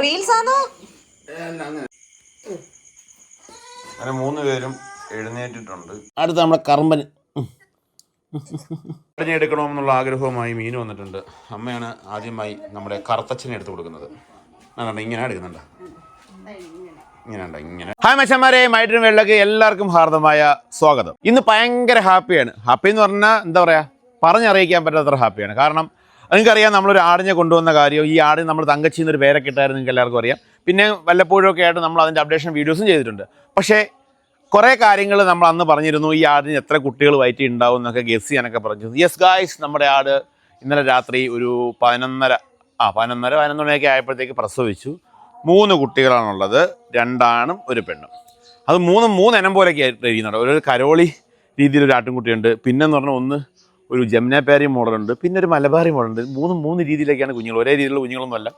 Reels ആണോ അങ്ങനെ മൂന്ന് പേരും എഴുന്നേറ്റിട്ടുണ്ട്. അടുത്ത നമ്മുടെ കറമ്പൻ എടുക്കണമെന്നുള്ള ആഗ്രഹവുമായി മീൻ വന്നിട്ടുണ്ട്. അമ്മയാണ് ആദ്യമായി നമ്മുടെ കറുത്തച്ഛനെ എടുത്തു കൊടുക്കുന്നത്. അതാണ് ഇങ്ങനെ എടുക്കുന്നുണ്ട്. ഇങ്ങനെ ഹായ് മച്ചന്മാരെ മൈഡിനും വെള്ളക്ക് എല്ലാവർക്കും ഹാർദമായ സ്വാഗതം. ഇന്ന് ഭയങ്കര ഹാപ്പിയാണ്. ഹാപ്പി എന്ന് പറഞ്ഞാൽ എന്താ പറയുക പറഞ്ഞറിയിക്കാൻ പറ്റാത്ര ഹാപ്പിയാണ്. കാരണം നിങ്ങൾക്കറിയാം നമ്മളൊരു ആടിനെ കൊണ്ടുവന്ന കാര്യം ഈ ആടിന് നമ്മൾ തങ്കച്ചി എന്നൊരു പേരൊക്കെ ഇട്ടായിരുന്നു നിങ്ങൾക്ക് എല്ലാവർക്കും അറിയാം. പിന്നെ വല്ലപ്പോഴും ഒക്കെ ആയിട്ട് നമ്മൾ അതിന്റെ അപ്ഡേഷൻ വീഡിയോസും ചെയ്തിട്ടുണ്ട്. പക്ഷേ കുറേ കാര്യങ്ങൾ നമ്മൾ അന്ന് പറഞ്ഞിരുന്നു ഈ ആടിന് എത്ര കുട്ടികൾ വയറ്റി ഉണ്ടാവും എന്നൊക്കെ ഗസ് ചെയ്യാനൊക്കെ പറഞ്ഞു യെസ് ഗായ്സ് നമ്മുടെ ആട് ഇന്നലെ രാത്രി ഒരു പതിനൊന്നര ആ പതിനൊന്നര പതിനൊന്ന് ആയപ്പോഴത്തേക്ക് പ്രസവിച്ചു. മൂന്ന് കുട്ടികളാണുള്ളത്. രണ്ടാണും ഒരു പെണ്ണും. അത് മൂന്നും മൂന്ന് പോലെയൊക്കെ ആയിട്ട് ഇരിക്കുന്നുണ്ട് ഒരു കരോളി രീതിയിൽ ഒരു ആട്ടിൻകുട്ടിയുണ്ട്. പിന്നെന്ന് പറഞ്ഞാൽ ഒന്ന് ഒരു ജമുനാപ്പാരി മോഡലുണ്ട് പിന്നെ ഒരു മലബാറി മോഡലുണ്ട്. മൂന്ന് മൂന്ന് രീതിയിലേക്കാണ് കുഞ്ഞുങ്ങൾ. ഒരേ രീതിയിലുള്ള കുഞ്ഞുങ്ങളൊന്നുമല്ല.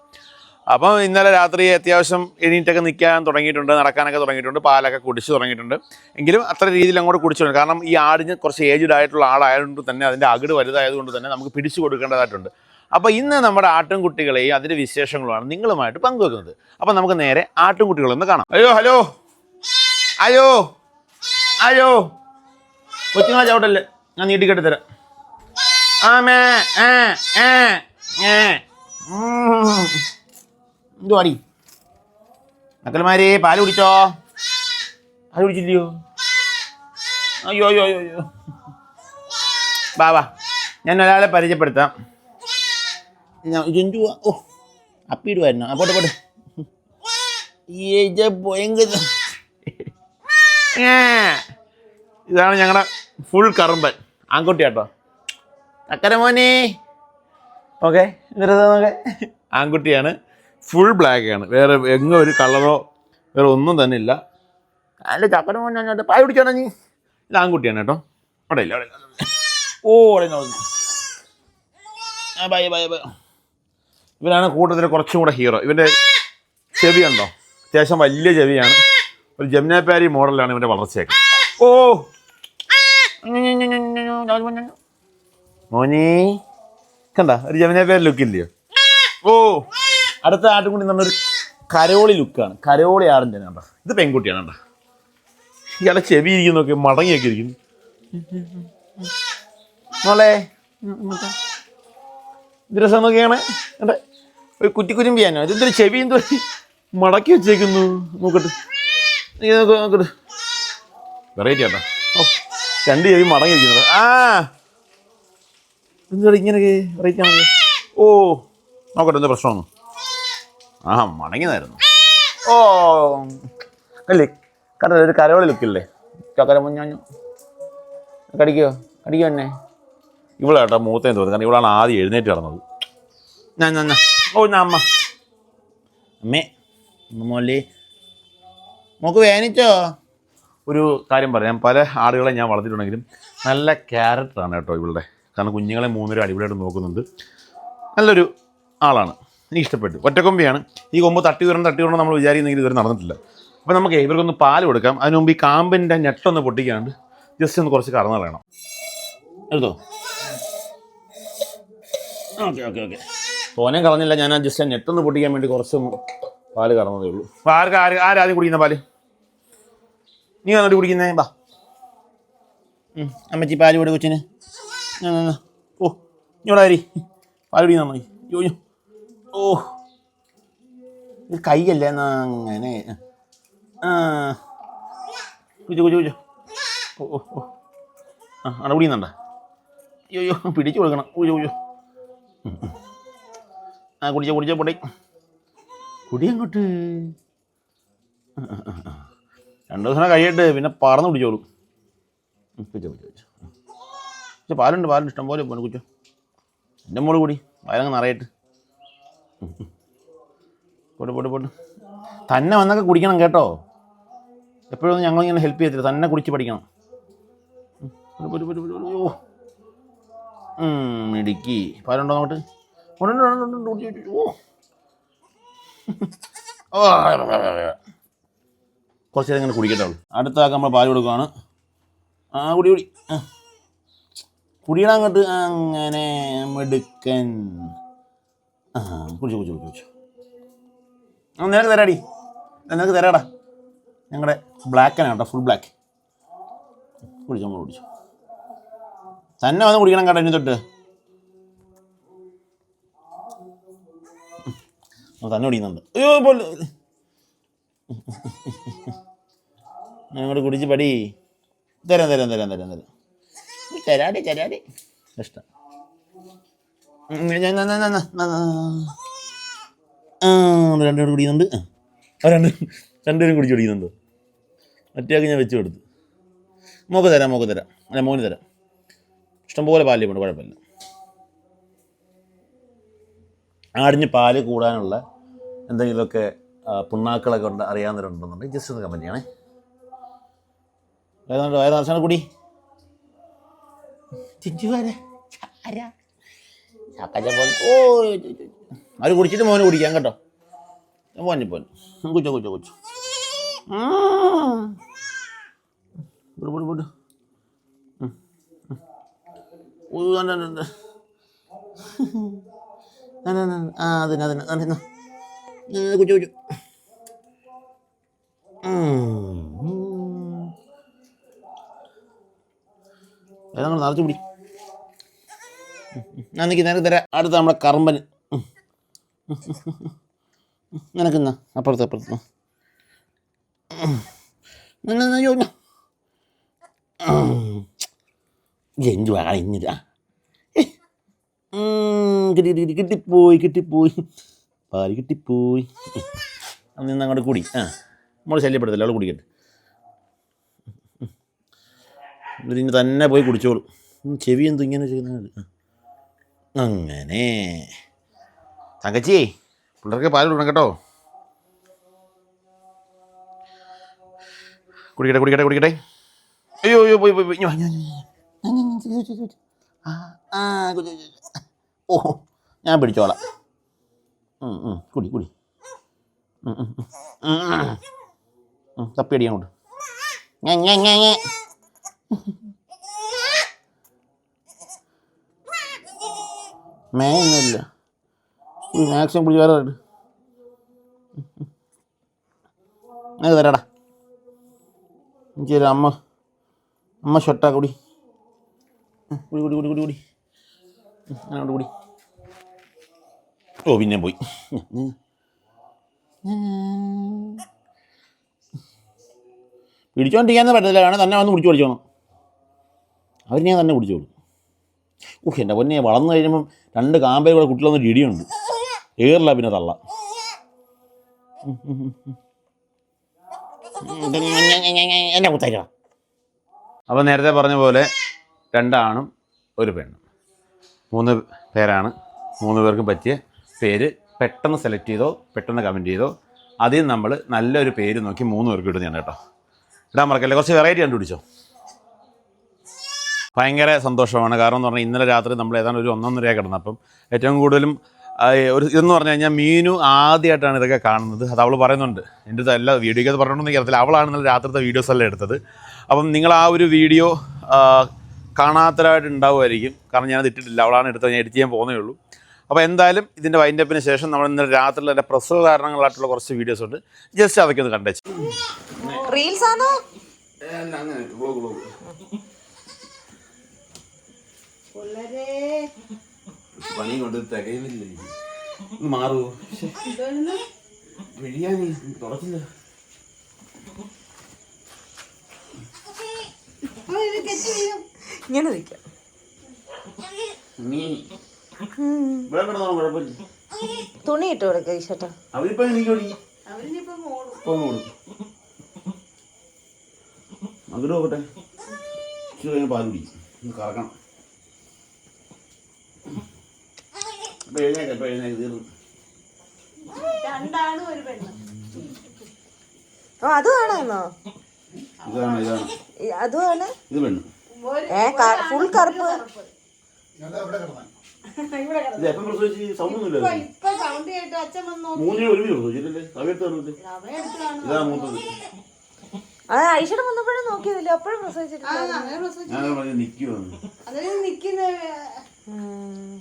അപ്പം ഇന്നലെ രാത്രി അത്യാവശ്യം എണീറ്റൊക്കെ നിൽക്കാൻ തുടങ്ങിയിട്ടുണ്ട് നടക്കാനൊക്കെ തുടങ്ങിയിട്ടുണ്ട് പാലൊക്കെ കുടിച്ച് തുടങ്ങിയിട്ടുണ്ട്. എങ്കിലും അത്ര രീതിയിൽ അങ്ങോട്ട് കുടിച്ചിട്ടുണ്ട് കാരണം ഈ ആടിന് കുറച്ച് ഏജ്ഡ് ആയിട്ടുള്ള ആളായതുകൊണ്ട് തന്നെ അതിന്റെ അകിട് വലുതായതുകൊണ്ട് തന്നെ നമുക്ക് പിടിച്ചു കൊടുക്കേണ്ടതായിട്ടുണ്ട്. അപ്പോൾ ഇന്ന് നമ്മുടെ ആട്ടിൻകുട്ടികളെയും അതിന്റെ വിശേഷങ്ങളുമാണ് നിങ്ങളുമായിട്ട് പങ്കുവെക്കുന്നത്. അപ്പോൾ നമുക്ക് നേരെ ആട്ടിൻകുട്ടികളൊന്ന് കാണാം. അയ്യോ ഹലോ. അയ്യോ. അയ്യോ. കൊച്ചുങ്ങളെ ചവിട്ടല്ലേ? ഞാൻ നീട്ടിക്കെട്ടി തരാം. ഉം. എന്തുവാടി മക്കളമാരെ പാൽ കുടിച്ചോ? പാൽ കുടിച്ചില്ലയോ? അയ്യോ അയ്യോ അയ്യോ വാ വാ. ഞാൻ ഒരാളെ പരിചയപ്പെടുത്താം. ഞാൻ ജന്തുവാ ഓ അപ്പിടുമായിരുന്നു ആ പോട്ടെ ഭയങ്കര ഇതാണ് ഞങ്ങളുടെ ഫുൾ കറുമ്പൻ. ആൺകുട്ടി കേട്ടോ അക്കര മോനെ. ഓക്കെ നോക്കെ ആൺകുട്ടിയാണ്. ഫുൾ ബ്ലാക്ക് ആണ്. വേറെ എങ്ങും ഒരു കളറോ വേറെ ഒന്നും തന്നെ ഇല്ല. അല്ല ചക്കര മോനെ അങ്ങോട്ട് പായ പിടിച്ചോണ നീ. ഇത് ആൺകുട്ടിയാണ് കേട്ടോ. അവിടെ ഇല്ല അവിടെ ഓ അവിടെ. ആ ബൈ ബൈ ബൈ ഇവനാണ് കൂട്ടത്തിൽ കുറച്ചും കൂടെ ഹീറോ ഇവന്റെ ചെവി ഉണ്ടോ അത്യാവശ്യം വലിയ ചെവിയാണ്. ഒരു ജമുനാപ്പാരി മോഡലാണ് ഇവന്റെ വളർച്ചയൊക്കെ. ഓ. മോനെ. കണ്ട ഒരു ജമുനാപ്പാരി ലുക്ക് ഇല്ലയോ ഓ അടുത്ത ആട്ടും കൂടി നമ്മളൊരു കരോളി ലുക്കാണ്. കരോളി ആടിന്റെ കണ്ടോ. ഇത് പെൺകുട്ടിയാണ് കണ്ട. ഇയാളെ ചെവി ഇരിക്കുന്നൊക്കെ മടങ്ങിയൊക്കെ ഇരിക്കുന്നു. മോളെ രസം നോക്കിയാണ്. കണ്ടേ ഒരു കുറ്റി കുരുമ്പിയാനോ ഇതെന്തൊരു ചെവി എന്തോ മടക്കി വെച്ചേക്കുന്നു. നോക്കട്ടെ. നോക്കട്ടെ. വെറൈറ്റി ആട്ടോ. ഓ രണ്ട് ചെവി മടങ്ങി വെക്കുന്നത് ആ എന്തുവാ ഇങ്ങനെ വെറൈറ്റി ആണല്ലോ ഓ നോക്കട്ടെ എന്താ പ്രശ്നമാണ്. ആ മടങ്ങിയതായിരുന്നു. ഓ അല്ലേ കണ്ട ഒരു കരോളി ലുക്കില്ലേ? ചക്കര മുഞ്ഞു കടിക്കോ? കടിക്കോ എന്നെ? ഇവളാട്ടോ മൂത്തേന്ന് തോന്നുന്നു. കാരണം ഇവളാണ് ആദ്യം എഴുന്നേറ്റ് നടന്നത്. ഞാൻ ഞാൻ. ഓ ഞാൻ അമ്മ. അമ്മേ മോലി മോക്ക് വേനിച്ചോ? ഒരു കാര്യം പറയാം. പല ആടുകളെ ഞാൻ വളർത്തിയിട്ടുണ്ടെങ്കിലും നല്ല ക്യാരക്ടറാണ് കേട്ടോ ഇവളുടെ. കാരണം കുഞ്ഞുങ്ങളെ മൂന്നര അടിപൊളിയായിട്ട് നോക്കുന്നുണ്ട്. നല്ലൊരു ആളാണ്. എനിക്ക് ഇഷ്ടപ്പെട്ടു ഒറ്റക്കൊമ്പിയാണ്. ഈ കൊമ്പ് തട്ടി വരണം തട്ടി വരണം നമ്മൾ വിചാരിക്കുന്നെങ്കിൽ ഇതുവരെ നടന്നിട്ടില്ല. അപ്പോൾ നമുക്ക് ഇവർക്കൊന്ന് പാൽ കൊടുക്കാം. അതിന് മുമ്പ് ഈ കാമ്പിന്റെ ഞെട്ടൊന്ന് പൊട്ടിക്കാണ്ട് ജസ്റ്റ് ഒന്ന് കുറച്ച് കറന്ന് കളയണം. എടുത്തോ? Okay okay okay. തോനെ കളഞ്ഞില്ല. ഞാൻ ജസ്റ്റ് ആ ഞെട്ടൊന്ന് പൊട്ടിക്കാൻ വേണ്ടി കുറച്ചൊന്ന് പാൽ കറന്നതേ ഉള്ളൂ. ആർക്ക് ആര് ആരാദ്യം കുടിക്കുന്ന പാൽ? നീ വന്നിട്ട് കുടിക്കുന്നേ? ബാ. അമ്മച്ചി പാൽ കൂടെ കൊച്ചിന്. ഓ ഇങ്ങോട്ട് അരി പാൽ കുടിക്കുന്ന മതി യോ യോ. ഓ. ഇത് കൈയല്ലേ അങ്ങനെ. കുജു കുജു കുജു. ഓ ഓ ഓ. ആ അവിടെ കുടിക്കുന്നുണ്ടോ അയ്യോ പിടിച്ചു കൊടുക്കണം. കുജു കുജു. ആ കുടിച്ചോ കുടിച്ചോ പൊടി കുടി അങ്ങോട്ട്. രണ്ട് ദിവസം കഴിയട്ടെ പിന്നെ പറന്ന് കുടിച്ചോളൂ. ഉം, കുടിച്ചോ കുടിച്ചോ കുടിച്ചോ പാലുണ്ട് പാലുണ്ട്. ഇഷ്ടം പോലെ പോണു കുറ്റു എന്റെ മോൾ കൂടി. വയറങ്ങ് നിറയിട്ട്. പൊടി പൊടി പോട്ട് പോട്ട് പോട്ട് തന്നെ വന്നൊക്കെ കുടിക്കണം കേട്ടോ. എപ്പോഴും ഞങ്ങളിങ്ങനെ ഹെൽപ്പ് ചെയ്യത്തില്ല. തന്നെ കുടിച്ച് പഠിക്കണം. ഓ മിടുക്കി. പാലുണ്ടോ അങ്ങോട്ട്. ഓ. ഇങ്ങനെ കുടിക്കട്ടെ അടുത്ത നമ്മൾ പാൽ കൊടുക്കുകയാണ് ആ കുടി കുടി. കുടിയണം അങ്ങോട്ട്. അങ്ങനെ മെടുക്കൻ. ആ കുടിച്ചു കുടിച്ചു കുടിച്ചു ആ, നിനക്ക് തരാടി. നിനക്ക് തരാടാ. ഞങ്ങളുടെ ബ്ലാക്കാണ് കേട്ടോ ഫുൾ ബ്ലാക്ക് കുടിച്ചു നമ്മൾ കുടിച്ചു. തന്നെ വന്ന് കുടിക്കണം കേട്ടോ ഇനി തൊട്ട്. തന്നെ കുടിക്കുന്നുണ്ട്. അയ്യോ പോലെ. ഞങ്ങൾ കുടിച്ച് പടി. തരാം തരാം തരാം തരാം തരാം. തരാടി ചരാടി ഇഷ്ടം. രണ്ടുപേരും കുടിക്കുന്നുണ്ട് രണ്ട് രണ്ടുപേരും കുടിച്ച് കുടിക്കുന്നുണ്ട് മറ്റേക്ക് ഞാൻ വെച്ച് കൊടുത്തു. മോക്ക് തരാം മോക്ക് തരാം. അല്ല മോന് തരാം. ഇഷ്ടംപോലെ പാൽ വേണം കുഴപ്പമില്ല. ആടിന് പാൽ കൂടാനുള്ള എന്തെങ്കിലുമൊക്കെ പുണ്ണാക്കളൊക്കെ ഉണ്ട് അറിയാവുന്നവരുണ്ടെന്നുണ്ടെങ്കിൽ ജസ്റ്റ് ഒന്ന് കമന്റ് ചെയ്യണേ. വേദന ദർശനം കൂടി? ചിഞ്ചു വരെ ഓ അവർ കുടിച്ചിട്ട് മോന് കുടിക്കാം കേട്ടോ. പോന്നു പോന്നു കുച്ചോ കുച്ചോ കുച്ചോ വിടു വിടു വിടു കുച്ചു കുച്ചു ഏതാണ്ട് നിറച്ചു പിടി. ഞാൻ നിൽക്കി നിനക്ക് തരാം അടുത്ത നമ്മുടെ കറമ്പൻ. നിനക്കുന്ന? അപ്പുറത്ത് അപ്പുറത്ത്. ഉം. നിന്ന, നിന്ന, ഉം. എന്തുവാ ഇഞ്ഞിതാ. കിട്ടി കിട്ടി കിട്ടി കിട്ടിപ്പോയി കിട്ടിപ്പോയി. പാൽ കിട്ടിപ്പോയി. അന്ന് നിന്ന് അങ്ങോട്ട് കൂടി. ആ നമ്മൾ ശല്യപ്പെടുത്തില്ല അവൾ കുടിക്കട്ടെ. ഇതിന് തന്നെ പോയി കുടിച്ചോളൂ. ചെവി എന്തു ഇങ്ങനെ ചെയ്യുന്നത് അങ്ങനെ. തങ്കച്ചി പിള്ളേർക്ക് പാൽ കൊടുക്കണം കേട്ടോ. കുടിക്കട്ടെ കുടിക്കട്ടെ കുടിക്കട്ടെ. അയ്യോ അയ്യോ പോയി പോയി പോയി. ഇഞ്ഞ് വാ, ഇഞ്ഞ് കുടി ഇഞ്ഞ് വാ. ഇഞ്ഞ് ഞാൻ ഞാൻ ഇഞ്ഞ് ഇഞ്ഞ് ഇഞ്ഞ്. ആ ആ കുടി, കുടി, കുടി. ഓ ഞാൻ പിടിച്ചോളാം ഉം, ഉം, കുടി കുടി ഉം, ഉം, ഉം. ഉം, ഉം. ഉം, തപ്പിയടി അങ്ങോട്ട് ഞെ, ഞെ, ഞെ, ഞെ. മേയൊന്നുമില്ല മാക്സിമം പിടിച്ച് വേറെ അത് തരാടാ എനിക്ക് തരാം അമ്മ അമ്മ ഷൊട്ടാ കുടി. കുടി കുടി കുടി കുടി കുടി. അങ്ങോട്ട് കുടി. ഓ പിന്നെ പോയി. പിടിച്ചോണ്ടിരിക്കാന്ന് പറ്റത്തില്ല. വേണേൽ തന്നെ വന്ന് പിടിച്ചു പഠിച്ചോണം. അവർ ഞാൻ തന്നെ പിടിച്ചോളൂ ഊഹ് എന്റെ പൊന്നെ വളർന്നു കഴിയുമ്പം രണ്ട് കാമ്പയിൽ കൂടെ കുട്ടികളൊന്നും ഇടിയുണ്ട്. ഏറില്ല പിന്നെ തള്ള. എന്നെ അപ്പോൾ നേരത്തെ പറഞ്ഞ പോലെ രണ്ടാണും ഒരു പെണ്ണും. മൂന്ന് പേരാണ്. മൂന്ന് പേർക്കും പറ്റിയ പേര് പെട്ടെന്ന് സെലക്ട് ചെയ്തോ പെട്ടെന്ന് കമന്റ് ചെയ്തോ അതിൽ നമ്മൾ നല്ലൊരു പേര് നോക്കി മൂന്ന് പേർക്ക് ഇടുന്നതാണ് കേട്ടോ. ഇടാൻ മറക്കല്ലേ? കുറച്ച് വെറൈറ്റി കണ്ടുപിടിച്ചോ. ഭയങ്കര സന്തോഷമാണ്. കാരണം എന്ന് പറഞ്ഞാൽ ഇന്നലെ രാത്രി നമ്മൾ ഏതാണ്ട് ഒരു ഒന്നൊന്നര കിടന്നപ്പം ഏറ്റവും കൂടുതലും ഒരു ഇതെന്ന് പറഞ്ഞു കഴിഞ്ഞാൽ മീനു ആദ്യമായിട്ടാണ് ഇതൊക്കെ കാണുന്നത്. അത് അവൾ പറയുന്നുണ്ട്. എന്റെ അടുത്ത് എല്ലാ വീഡിയോയ്ക്ക് അത് പറഞ്ഞിട്ടുണ്ടെന്ന് അവളാണ് ഇന്നലെ രാത്രിത്തെ വീഡിയോസ് എല്ലാം എടുത്തത്. അപ്പം നിങ്ങൾ ആ ഒരു വീഡിയോ കാണാത്തരായിട്ടുണ്ടാവുമായിരിക്കും കാരണം ഞാനത് ഇട്ടിട്ടില്ല. അവളാണ് എടുത്തത്. ഞാൻ എഡിറ്റ് ചെയ്യാൻ പോകുന്നേ ഉള്ളൂ. അപ്പോൾ എന്തായാലും ഇതിന്റെ വൈൻഡപ്പിന് ശേഷം നമ്മൾ ഇന്നലെ രാത്രിയിൽ എന്റെ പ്രസവ കാരണങ്ങളായിട്ടുള്ള കുറച്ച് വീഡിയോസ് ഉണ്ട്. ജസ്റ്റ് അതൊക്കെ ഒന്ന് കണ്ടേച്ചു. റീൽസ് ആണോ? പണി കൊണ്ട് തികയുന്നില്ല? മാറൂ. പിഴിയാനീ തുറച്ചില്ല ഇങ്ങനെ നിൽക്കാം. തുണി ഇട്ട് കൊടുക്ക ഈശോട്ടാ. അവരിപ്പോ അങ്ങോട്ട് നോക്കട്ടെ. പാൽ കുടി ഒന്ന് കറക്കണം. ഇപ്പൊ എഴുന്നേക്ക ഇപ്പൊ എഴുന്നേക്ക് തീർന്നു. ഓ അത് ഇതാണ് ഇതാണ്. അത് ഇത് പെണ്ണ്. ഏ ഫുൾ കറുപ്പ്. ഇത് എപ്പം പ്രസവിച്ച്? സൗണ്ട് ഒന്നുമില്ല മൂന്നിന് ഒരുമിച്ച് പ്രസവിച്ചിട്ടല്ലേ? അവയെടുത്ത് തന്നില്ലേ ഇതാ മൂത്തത്. ആ ഐശ്വര്യ വന്നപ്പോഴും നോക്കിയതില്ല? അപ്പോഴും പ്രസവിച്ചിട്ടില്ല. ഞാൻ പറഞ്ഞു നിൽക്കുവാന്ന് ഉം.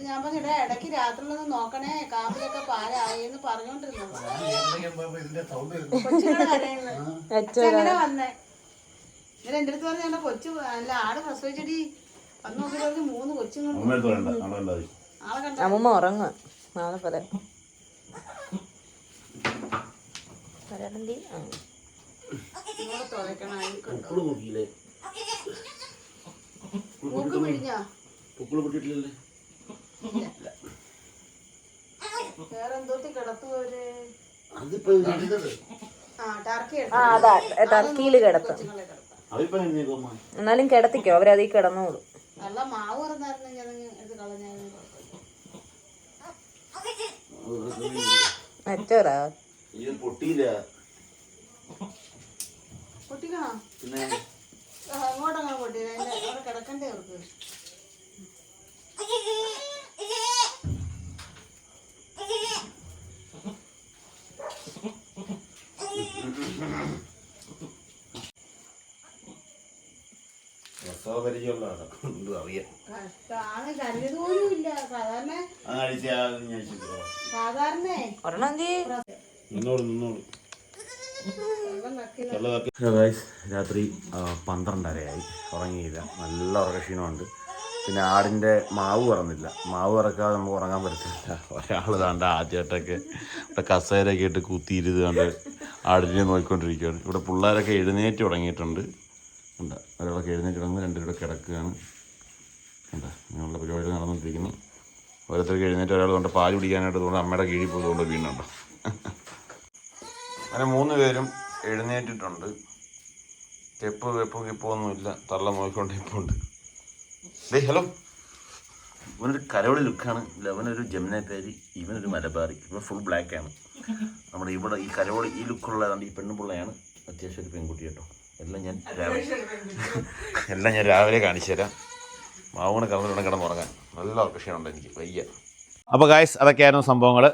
ഞാൻ പറഞ്ഞു "എടാ, ഇടയ്ക്ക് രാത്രിയിലൊന്ന് നോക്കണേ കാപ്പിലൊക്കെ പാലായി എന്ന് പറഞ്ഞോണ്ടിരുന്നു വന്നേ. ഇന്നലെ എന്റെ അടുത്ത് പറഞ്ഞ എന്റെ കൊച്ചു അല്ല ആട് പ്രസവിച്ചടി. വന്ന് നോക്കി പറഞ്ഞു മൂന്ന് കണ്ട അമ്മൂമ്മ ഉറങ്ങുക നാളെ പറയാം. വരാണ്ടി ആ. തുറക്കണം മൂക്ക് ആ അതാ ടർക്കിയിൽ കിടത്തും എന്നാലും കിടത്തിക്കോ അവരതിൽ കിടന്നോളൂ. അച്ചോറാ ഇത് പൊട്ടിയില്ല. പൊട്ടിക്കണോ? പിന്നെ അങ്ങോട്ടങ്ങനെ പൊട്ടിയില്ല അവിടെ കിടക്കണ്ടേ അവർക്ക്. പരിചയമുള്ളതാണ് കൊണ്ട് അറിയാം. കഷ്ടാണ് കല്ല് പോലും ഇല്ല സാധാരണ ആഴ്ച സാധാരണ ഒരെണ്ണം നിന്നോട് നിന്നോട് രാത്രി പന്ത്രണ്ടരയായി. ഉറങ്ങിയില്ല. നല്ല ഉറക്കക്ഷീണമുണ്ട്. പിന്നെ ആടിന്റെ മാവ് പറന്നില്ല മാവ് പറക്കാതെ നമുക്ക് ഉറങ്ങാൻ പറ്റത്തില്ല. ഒരാൾ താണ്ട ആദ്യമായിട്ടൊക്കെ ഇവിടെ കസേരയൊക്കെ ഇട്ട് കുത്തിയിരുത് കണ്ട് ആടിനെ നോക്കിക്കൊണ്ടിരിക്കുകയാണ്. ഇവിടെ പിള്ളേരൊക്കെ എഴുന്നേറ്റ് തുടങ്ങിയിട്ടുണ്ട് ഉണ്ട് ഒരാളൊക്കെ എഴുന്നേറ്റ് തുടങ്ങുന്നു രണ്ടുപേരുടെ കിടക്കുകയാണ്. ഉണ്ട് ഇങ്ങനെയുള്ള പരിപാടി നടന്നുകൊണ്ടിരിക്കുന്നു. ഓരോരുത്തർക്ക് എഴുന്നേറ്റ് ഒരാൾ കൊണ്ട് പാൽ പിടിക്കാനായിട്ട് തോന്നുന്നു അമ്മയുടെ കീഴിൽ പോയതുകൊണ്ട് വീണുണ്ടോ? അങ്ങനെ മൂന്ന് പേരും എഴുന്നേറ്റിട്ടുണ്ട്. തെപ്പ് വെപ്പ് കിപ്പൊന്നുമില്ല തള്ള നോക്കിക്കൊണ്ട് ഇപ്പുണ്ട് ഡേ ഹലോ. ഇവനൊരു കരോളി ലുക്കാണ്. ഇവനൊരു ജമുന പേര് ഇവനൊരു മലബാറി. ഇവൻ ഫുൾ ബ്ലാക്ക് ആണ്. നമ്മുടെ ഇവിടെ ഈ കരോളി ഈ ലുക്കുള്ളതാണ് ഈ പെണ്ണുപിള്ളയാണ് അത്യാവശ്യം ഒരു പെൺകുട്ടി കേട്ടോ. എല്ലാം ഞാൻ രാവിലെ എല്ലാം ഞാൻ രാവിലെ കാണിച്ചു തരാം. മാവൂണ് കിടന്ന് കിടന്നുറങ്ങാൻ നല്ല ക്ഷീണമുണ്ട് എനിക്ക്. വയ്യ. അപ്പോൾ ഗായ്സ് അതൊക്കെയായിരുന്നു സംഭവങ്ങൾ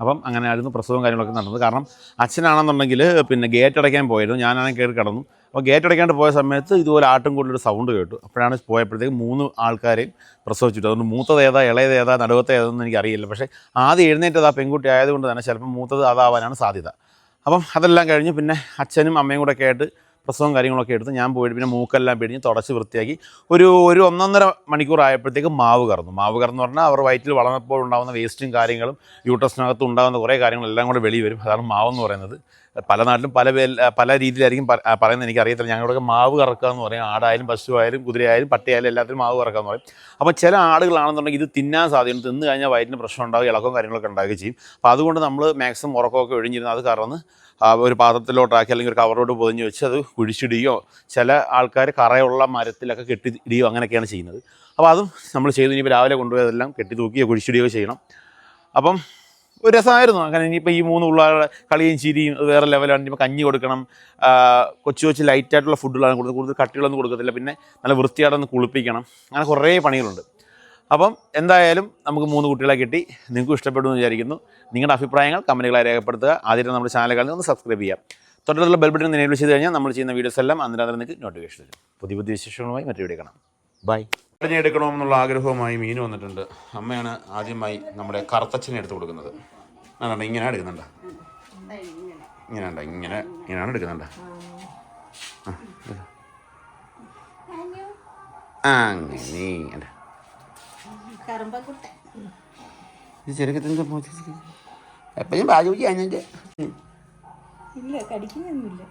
അപ്പം അങ്ങനെ ആയിരുന്നു പ്രസവവും കാര്യങ്ങളൊക്കെ നടന്നത്. കാരണം അച്ഛനാണെന്നുണ്ടെങ്കിൽ പിന്നെ ഗേറ്റ് അടയ്ക്കാൻ പോയിരുന്നു. ഞാനാണെങ്കിൽ കയറി കിടന്നു. അപ്പോൾ ഗേറ്റ് അടയ്ക്കാണ്ട് പോയ സമയത്ത് ഇതുപോലെ ആട്ടും കൂടുതലൊരു സൗണ്ട് കേട്ടു. അപ്പോഴാണ് പോയപ്പോഴത്തേക്ക് മൂന്ന് ആൾക്കാരെയും പ്രസവിച്ചിട്ടു. അതുകൊണ്ട് മൂത്തത് ഏതാ ഇളയത് ഏതാ നടുവത്തെ ഏതെന്ന് എനിക്കറിയില്ല പക്ഷേ ആദ്യം എഴുന്നേറ്റത് ആ പെൺകുട്ടി ആയതുകൊണ്ട് തന്നെ ചിലപ്പോൾ മൂത്തത് അതാവാനാണ് സാധ്യത. അപ്പം അതെല്ലാം കഴിഞ്ഞ് പിന്നെ അച്ഛനും അമ്മയും കൂടെ ഒക്കെ ആയിട്ട് പ്രസവം കാര്യങ്ങളൊക്കെ എടുത്ത് ഞാൻ പോയിട്ട് പിന്നെ മൂക്കെല്ലാം പിടിഞ്ഞ് തുടച്ച് വൃത്തിയാക്കി ഒരു ഒരു ഒന്നൊന്നര മണിക്കൂർ ആയപ്പോഴത്തേക്ക് മാവ് കറന്നു. മാവ് കറന്നു പറഞ്ഞാൽ അവർ വയറ്റിൽ വളർന്നപ്പോൾ ഉണ്ടാകുന്ന വേസ്റ്റും കാര്യങ്ങളും യൂട്രസിനകത്ത് ഉണ്ടാകുന്ന കുറേ കാര്യങ്ങളെല്ലാം കൂടെ വെളി വരും. അതാണ് മാവ് എന്ന് പറയുന്നത്. പല നാട്ടിലും പല പല രീതിയിലായിരിക്കും പറയുന്നത്. എനിക്ക് പറയുന്നത് എനിക്കറിയത്തില്ല ഞങ്ങളുടെ മാവ് കറക്കുക എന്ന് പറയും. ആടായാലും പശുവായാലും കുതിരയായാലും പട്ടിയായാലും എല്ലാത്തിലും മാവ് കറക്കുക എന്ന് പറയും. അപ്പോൾ ചില ആടുകളാണെന്നുണ്ടെങ്കിൽ ഇത് തിന്നാൻ സാധ്യത തിന്നു കഴിഞ്ഞാൽ വയറ്റിന് പ്രശ്നം ഉണ്ടാകും ഇളക്കവും കാര്യങ്ങളൊക്കെ ഉണ്ടാകുകയും ചെയ്യും. അപ്പോൾ അതുകൊണ്ട് നമ്മൾ മാക്സിമം ഉറക്കമൊക്കെ ഒഴിഞ്ഞിരുന്ന്. അത് കറന്ന് ഒരു പാത്രത്തിലോട്ടാക്കി അല്ലെങ്കിൽ ഒരു കവറോട്ട് പൊതിഞ്ഞ് വെച്ച് അത് കുഴിച്ചിടുകയോ ചില ആൾക്കാർ കറയുള്ള മരത്തിലൊക്കെ കെട്ടി ഇടുകയോ അങ്ങനെയൊക്കെയാണ് ചെയ്യുന്നത്. അപ്പോൾ അതും നമ്മൾ ചെയ്തു. ഇനിയിപ്പോൾ രാവിലെ കൊണ്ടുപോയി അതെല്ലാം കെട്ടി തൂക്കിയോ കുഴിച്ചിടുകയോ ചെയ്യണം. അപ്പം ഒരു രസമായിരുന്നു. അങ്ങനെ ഇനിയിപ്പോൾ ഈ മൂന്ന് പിള്ളേരുടെ കളിയും ചിരിയും വേറെ ലെവലാണ് ഇനിയിപ്പോൾ കഞ്ഞി കൊടുക്കണം. കൊച്ചു കൊച്ചു ലൈറ്റായിട്ടുള്ള ഫുഡുകളാണ് കൊടുക്കുന്നത്. കൂടുതൽ കട്ടികളൊന്നും കൊടുക്കത്തില്ല. പിന്നെ നല്ല വൃത്തിയായിട്ടൊന്ന് കുളിപ്പിക്കണം. അങ്ങനെ കുറേ പണികളുണ്ട്. അപ്പം എന്തായാലും നമുക്ക് മൂന്ന് കുട്ടികളെ കിട്ടി. നിങ്ങൾക്ക് ഇഷ്ടപ്പെടുമെന്ന് വിചാരിക്കുന്നു. നിങ്ങളുടെ അഭിപ്രായങ്ങൾ കമന്റുകളായി രേഖപ്പെടുത്തുക. ആദ്യം നമ്മുടെ ചാനലുകളിൽ ഒന്ന് സബ്സ്ക്രൈബ് ചെയ്യാം തൊട്ടടുത്തുള്ള ബെൽബട്ടൺ ബട്ടൺ എനേബിൾ ചെയ്ത് കഴിഞ്ഞാൽ നമ്മൾ ചെയ്യുന്ന വീഡിയോസ് എല്ലാം അന്നേരം നിങ്ങൾക്ക് നോട്ടിഫിക്കേഷൻ തരും പുതിയ പുതിയ വിശേഷങ്ങളുമായി മറ്റു വീഡിയോ കാണാം. ബൈ കടഞ്ഞ എടുക്കണമെന്നുള്ള ആഗ്രഹവുമായി മീൻ വന്നിട്ടുണ്ട്. അമ്മയാണ് ആദ്യമായി നമ്മുടെ കറുത്തച്ഛനെ എടുത്ത് കൊടുക്കുന്നത്. അതാണ് ഇങ്ങനെ എടുക്കുന്നുണ്ട്. ഇങ്ങനെ ഉണ്ട ഇങ്ങനെ ഇങ്ങനെയാണ് എടുക്കുന്നുണ്ട. അങ്ങനെ. കറുമ്പക്കുട്ട ചെറുക്കത്തിന്റെ എപ്പോഴും ബാജുജി അതിന്റെ ഇല്ല കടിക്കുന്നൊന്നുമില്ല.